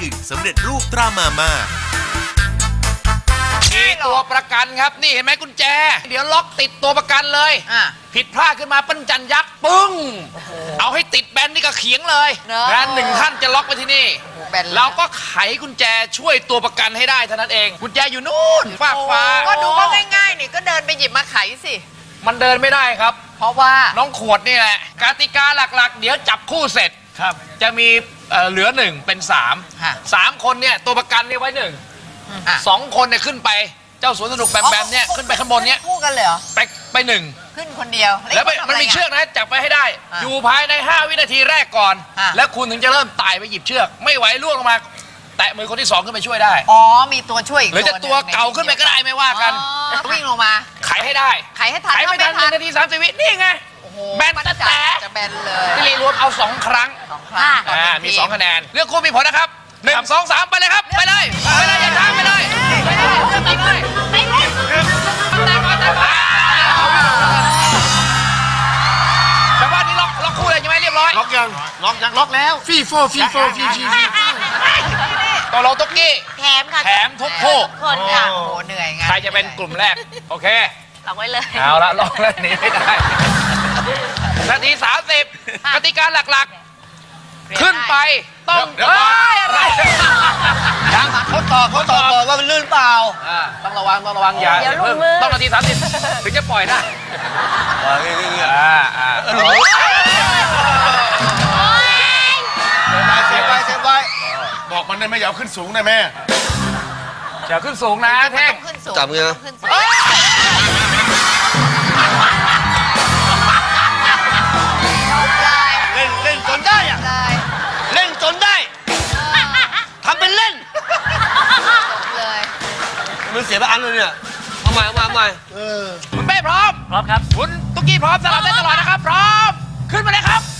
กึ่งสำเร็จรูปตรามาม่า มีตัวประกันครับ นี่เห็นไหมกุญแจ เดี๋ยวล็อกติดตัวประกันเลย อะ ผิดพลาดขึ้นมาปั้นจันยักษ์ปึ้ง เอาให้ติดแบนนี่ก็เขียงเลยเนอะงานหนึ่งท่านจะล็อกไปที่นี่ แบนเลย เราก็ไขกุญแจช่วยตัวประกันให้ได้เท่านั้นเอง กุญแจอยู่นู่นฟากฟ้าก็ดูว่าง่ายๆนี่ก็เดินไปหยิบมาไขสิ มันเดินไม่ได้ครับ เพราะว่า น้องขวดนี่แหละกติกาหลักๆ เดี๋ยวจับคู่เสร็จ ครับ จะมีเอ่อเหลือหนึ่งเป็นสามค่ะสามคนเนี่ยตัวประกันเนี่ยไว้หนึ่งอะสองคนเนี่ยขึ้นไปเจ้าสวนสนุกแบมแบมเนี่ยขึ้นไปข้างบนเนี่ยคู่กันเลยเหรอ ไปไปหนึ่งขึ้นคนเดียวแล้วไปอีกคมันมีทำะไรเชือกนะจับไปให้ได้ อะอยู่ภายใน 5 วินาทีแรกก่อน อะ แล้วคุณถึงจะเริ่มไต่ไปหยิบเชือก ไม่ไหวล่วงลงมา แตะมือคนที่สองขึ้นไปช่วยได้ อ๋อ มีตัวช่วยอีกหรือจะหนึ่งตัวเก่าขึ้นไปก็ได้ไม่ว่ากันอ๋อวิ่งลงมาไขให้ได้ไขให้ทันไขไม่ทันหถ้านึ่งนาทีสามสิบวินี่ไง โอ้โหแบนมัตะจะแตะ จะแบนเลย พี่ลีรวมเอา2ครั้งสอง ครั้งต่อ่าหนึ่มีที2คะแนนเลือกคู่มีผลนะครับหนึ่งสองสามไปเลยครับ ไปเลยไปเลยอย่าช้าไปเลยไปเลยเลือกไปเลยแต่ก่อนแต่ก่อนแต่ว่านี่ล็อกล็อกคู่เลยใช่ไหมเรียบร้อยล็อกยังล็อกยังล็อกแล้วฟีโฟฟีโฟฟีฟีฟีตกลงตุ๊กกี้ แถมค่ะแถมทุกคู่ทุกคนค่ะโอ้โหเหนื่อยไงใครจะเป็นกลุ่มแรก โอเคล็อกไว้เลย เอาละลองแล้วหนีไม่ได้ นาทีสามสิบกติกาหลักๆ ขึ้นไปต้องเดี๋ยวเฮ้ก่อนยอะไรยังเขาตอบเขาตอบก่อนว่ามันลื่นเปล่าอ่าต้องระวังต้องระวังอย่าเดี๋ยวหลุดเพิ่งมือ ต้องนาทีสามสิบถึงจะปล่อยได้อ่านี่นี่นี่อ่าอ่าเสียบไว้เสียบไว้บอกมันได้ไหมอย่าเอาขึ้นสูงได้ไหมอย่าขึ้นสูงนะเท่งต้องขึ้นสูงจับมือนะต้องขึ้ เสียไปอันเลยเนี่ยเอาใหม่เอาใหม่เอาใหม่คุณเป้พร้อมพร้อมครับ คุณตุ๊กกี้พร้อมสลับได้ตลอดนะครับ พร้อม ขึ้นมาเลยครับ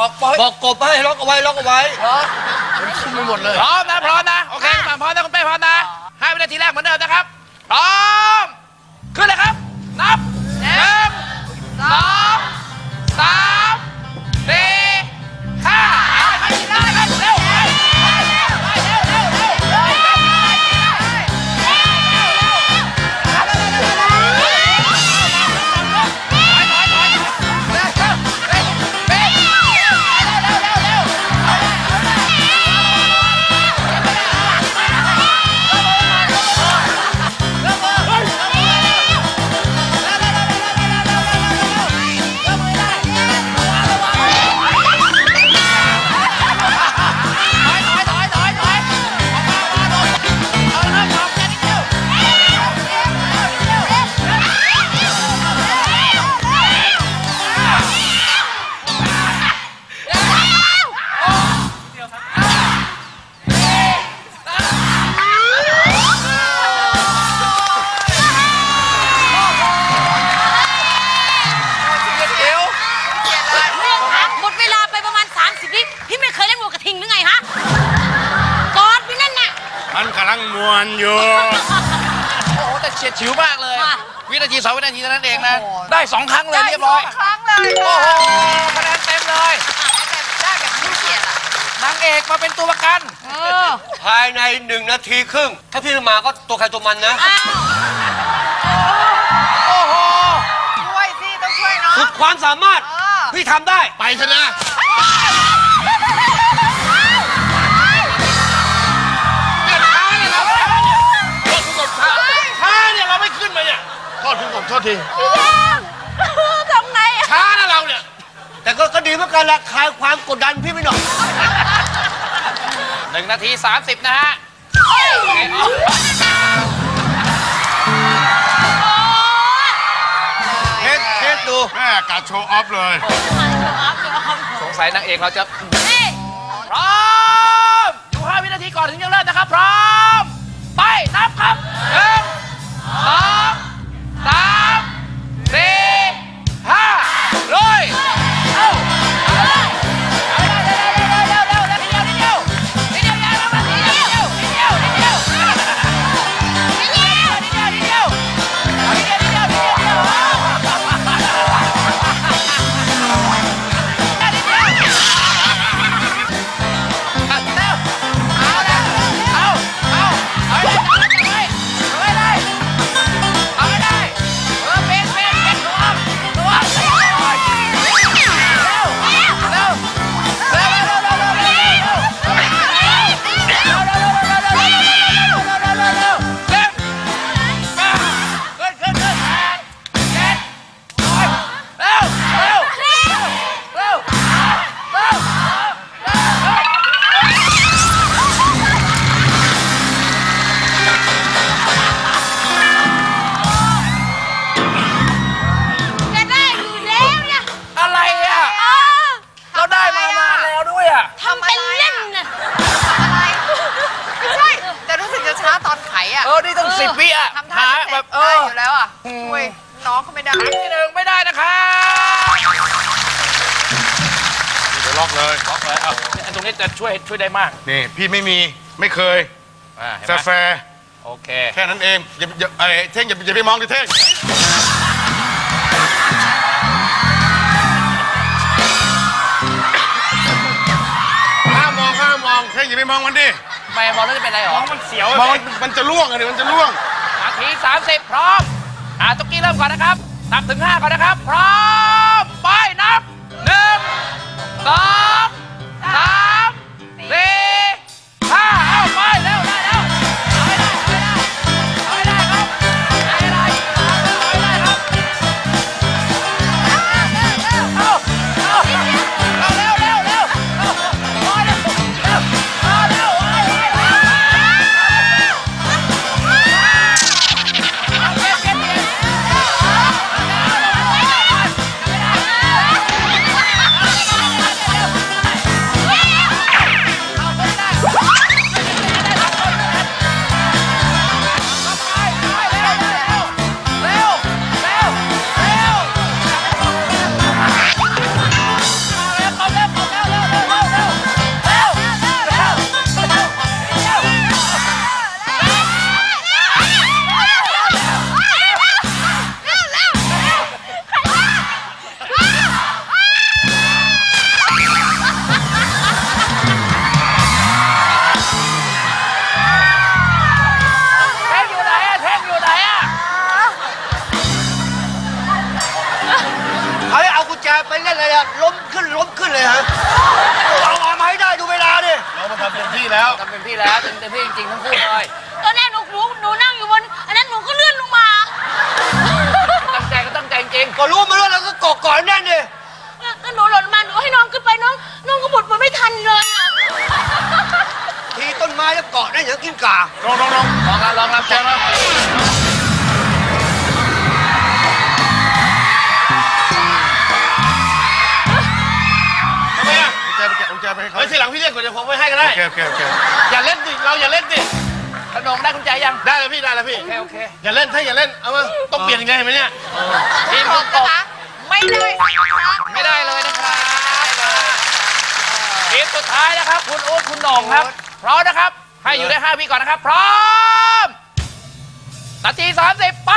บอกบอกบอกบอกกบให้ล็อกเอาไว้ล็อกเอาไว้ขึ้นไปหมดเลยพร้อมนะพร้อมนะโอเคคุณหม่ำพร้อมนะคุณเป้พร้อมนะห้าวินาทีแรกเหมือนเดิมนะครับพร้อมขึ้นเลยครับ นับหนึ่งสองสาม มวนอยู่ โอ้โหแต่เฉียดฉิวมากเลยวินาทีสองวินาทีเท่านั้นเองนะได้สองครั้งเลยเรียบร้อยครั้งเลยโอ้โหคะแนนเต็มเลย ได้แบบไม่เกียดอะนางเอกมาเป็นตัวประกันภายในหนึ่งนาทีครึ่ง ถ้าพี่มาก็ตัวใครตัวมันนะโอ้โห ช่วยที่ต้องช่วยเนาะสุดความสามารถ พี่ทำได้ ไปชนะ ทษที พี่แดงทำไงอะช้านะเราเนี่ย แต่ก็ก็ดีเหมือนกันละคลายความกดดันพี่ไปหน่อยหนึ่งนาทีสามสิบนะฮะเทสเทสดูแม่กาดโชว์ออฟเลย สงสัยนางเอกเราจะพร้อม อยู่ 5 วินาทีก่อนถึงจะเริ่มนะครับ พร้อม ไป นับครับหนึ่งสอง 三 สิบวิอะทำท่าหาจะเสแบร็จบเอได้ออยู่แล้วอะช่วยน้องเขาไม่ได้ครั้งที่หนึ่งไม่ได้นะครับ เดี๋ยวล็อกเลยล็อกเลยเอาอันตรงนี้จะช่วยช่วยได้มากนี่พี่ไม่มีไม่เคยอ่าเห็นแฟไหมร์แฟร์โอเคแค่นั้นเองอย่าอย่าไอ้เท่งอย่าอย่าไปมองดิเท่งห้ามมองห้ามมองเท่งอย่าไปมองมันดิ ไม่มองแล้วจะเป็นไรหรอมันเสียวมองมันมันจะล่วงอะดิมันจะล่วง นาที30 พร้อม อ่าตุ๊กกี้เริ่มก่อนนะครับ นับถึง 5 ก่อนนะครับ พร้อม ไปนับ 1 2ำเต็มที่แล้วเต็มเต็มที่จริงๆทั้งคู่เลยตอนแรกหนูหนูหนูนั่งอยู่บน อันนั้นหนูก็เลื่อนลงมาตั้งใจก็ตั้งใจจริงก็รู้มาแล้วเราก็เกาะก่อนแน่นดิแล้วหนูหล่นมาหนูให้น้องขึ้นไปน้องน้องก็บุดมันไม่ทันเลยอะทีต้นไม้แล้วเกาะได้อย่างกินกาลองลองลองลองลองรับแจ้งแล้ เขาเฮ้ยทีหลังพี่เรียกก่อนเดี๋ยวผมไปให้ก็ได้ โอเคโอเคโอเคอย่าเล่นดิเราอย่าเล่นดิขนมได้กุญแจยัง ได้แล้วพี่ได้แล้วพี่ โอเคโอเคอย่าเล่นถ้าอย่าเล่นเอามาต้องเปลี่ยนยังไงไหมเนี่ยทีมขคุองณตนะกคะไม่ได้สักครั้งไม่ได้เลยนะครับทีมสุดท้ายนะครับ คุณอุ๊ดคุณหน่องครับ พร้อมนะครับ ให้อยู่ได้5วิก่อนนะครับ พร้อม นาที30ไป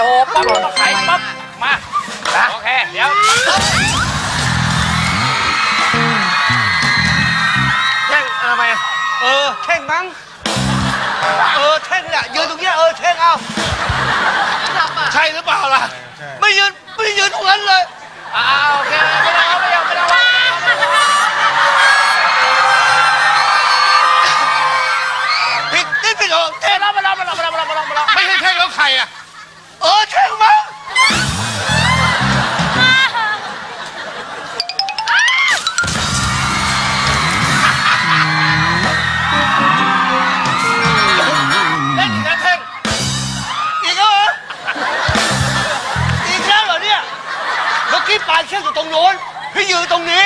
บอกต้องใครปั๊บมาโอเคเดี๋ยวแท่งทำไมอะเออแท่งมั้งเออแท่งแหละยืนตรงเนี้ยเออแท่งเอาใช่หรือเปล่าล่ะไม่ยืนไม่ยืนตรงนั้นเลยอ้าโอเคไม่ต้เอาไม่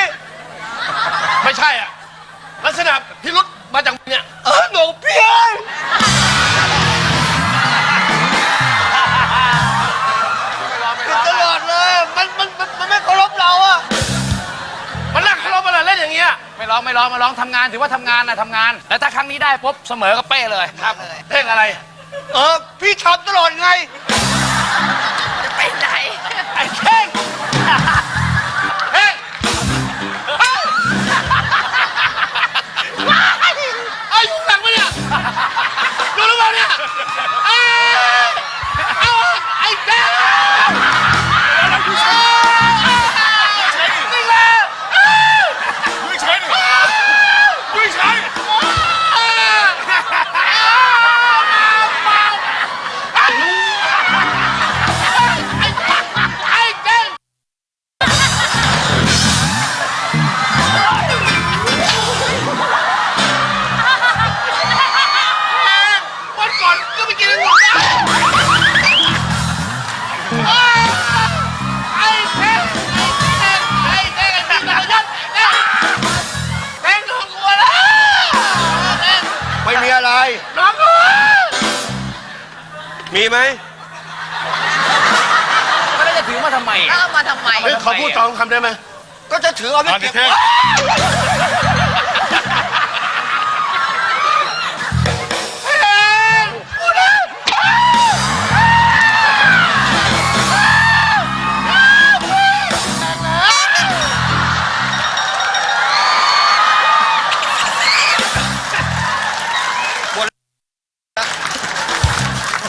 นตรงนี้ ไม่ใช่อะ ลักษณะพิรุษมาจากเนี่ย เออหนูเพี้ยนผิดตลอดเลย มันมันมันมันไม่เคารพเราอะมันนั่งเคารพอะไรเล่นอย่างเงี้ย ไม่ร้องไม่ร้องไม่ร้องทำงานถือว่าทำงานนะทำงาน แล้วถ้าครั้งนี้ได้ปุ๊บเสมอกับเป้เลยครับเท่งอะไร เออ พี่ทำตลอดไงไปไหน ไอ้เท่ง ทำไมแล้วเอามาทำไม เฮ้ยขอพูดสองคำได้ไหมก็จะถือเอาไปอะเก็บเดี๋ยวเท่ง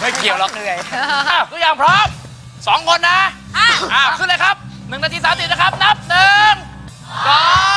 ไม่เกี่ยวหรอกเหนื่อยอ้าวตัวอย่างพร้อมสองคนนะ อะขึ้นเลยครับหนึ่งนาทีสามสิบนะครับ นับหนึ่งสอง